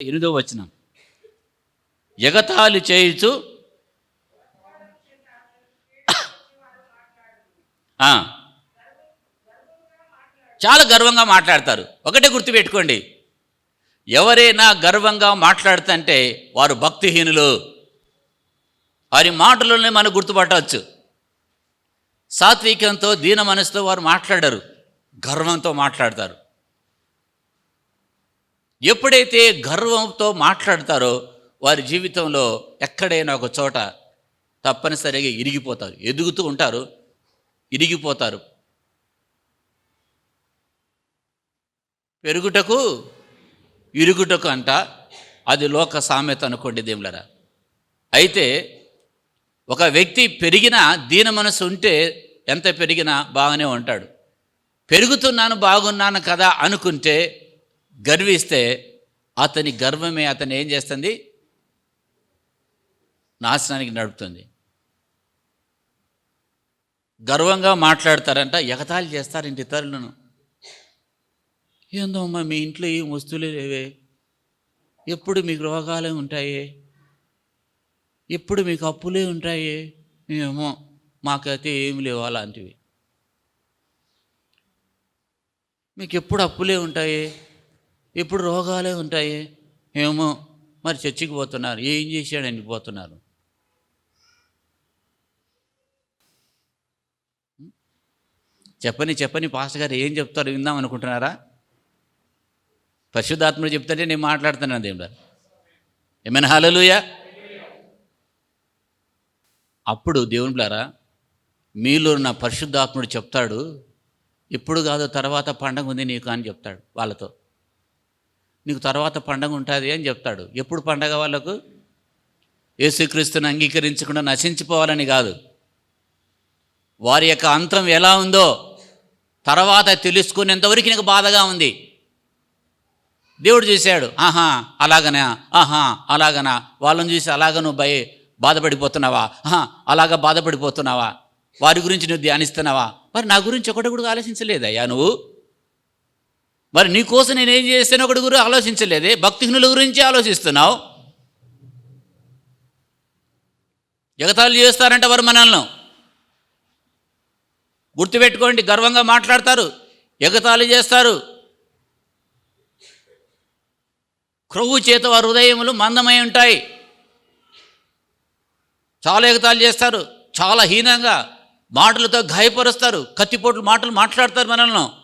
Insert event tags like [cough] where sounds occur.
ఎనిమిదో వచనం. ఎగతాళి చేయుచు [coughs] ఆ. చాలా గర్వంగా మాట్లాడతారు. ఒకటే గుర్తుపెట్టుకోండి. ఎవరైనా గర్వంగా మాట్లాడుతుంటే వారు భక్తిహీనులు. వారి మాటలనే మనం గుర్తుపట్టవచ్చు. సాత్వికంతో దీన మనసుతో వారు మాట్లాడరు. గర్వంతో మాట్లాడతారు. ఎప్పుడైతే గర్వంతో మాట్లాడతారో వారి జీవితంలో ఎక్కడైనా ఒక చోట తప్పనిసరిగా ఇరిగిపోతారు ఎదుగుతూ ఉంటారు ఇరిగిపోతారు. పెరుగుటకు ఇరుగుటకు అంట అది లోక సామెత అనుకోండి దేవులరా. అయితే ఒక వ్యక్తి పెరిగినా దీన మనసు ఉంటే ఎంత పెరిగినా బాగానే ఉంటాడు. పెరుగుతున్నాను బాగున్నాను కదా అనుకుంటే గర్విస్తే అతని గర్వమే అతను ఏం చేస్తుంది? నాశనానికి నడుపుతుంది. గర్వంగా మాట్లాడతారంట ఎగతాళి ఇంటి ఇతరులను ఏందో అమ్మా మీ ఇంట్లో ఏం వస్తువులే లేవే. ఎప్పుడు మీకు రోగాలే ఉంటాయి? ఎప్పుడు మీకు అప్పులే ఉంటాయి? ఏమో మాకైతే ఏమి లేవు అలాంటివి. మీకు ఎప్పుడు అప్పులే ఉంటాయి? ఇప్పుడు రోగాలే ఉంటాయి. ఏమో మరి చర్చికి పోతున్నారు. ఏం చేశాడని పోతున్నారు చెప్పని చెప్పని పాస్టర్ గారు ఏం చెప్తారు విందాం అనుకుంటున్నారా? పరిశుద్ధాత్ముడు చెప్తుంటే నేను మాట్లాడుతున్నాను దేవుడు ఏమైనా హలలుయా అప్పుడు దేవుని పిల్లారా మీలో నా పరిశుద్ధాత్ముడు చెప్తాడు. ఇప్పుడు కాదు తర్వాత పండగ ఉంది నీకు అని చెప్తాడు వాళ్ళతో. నీకు తర్వాత పండగ ఉంటుంది అని చెప్తాడు. ఎప్పుడు పండగ వాళ్ళకు? యేసుక్రీస్తుని అంగీకరించకుండా నశించిపోవాలని కాదు. వారి యొక్క అంతం ఎలా ఉందో తర్వాత తెలుసుకునేంతవరకు నీకు బాధగా ఉంది. దేవుడు చూశాడు ఆహా అలాగనా? ఆహా అలాగనా? వాళ్ళని చూసి అలాగ నువ్వు భయ బాధపడిపోతున్నావా? ఆహా అలాగా బాధపడిపోతున్నావా? వారి గురించి నువ్వు ధ్యానిస్తున్నావా? మరి నా గురించి ఒకటి కూడా ఆలోచించలేదయ్యా నువ్వు? మరి నీకోసం నేనేం చేస్తాను ఒకటి గురించి ఆలోచించలేదే. భక్తిహీనుల గురించి ఆలోచిస్తున్నావు. ఎగతాళి చేస్తారంట వారు మనల్ని. గుర్తుపెట్టుకోండి గర్వంగా మాట్లాడతారు ఎగతాళి చేస్తారు. క్రొవ్వు చేత వారి హృదయములు మందమై ఉంటాయి. చాలా ఎగతాళి చేస్తారు చాలా హీనంగా మాటలతో గాయపరుస్తారు కత్తిపోట్లు మాటలు మాట్లాడతారు మనల్ని.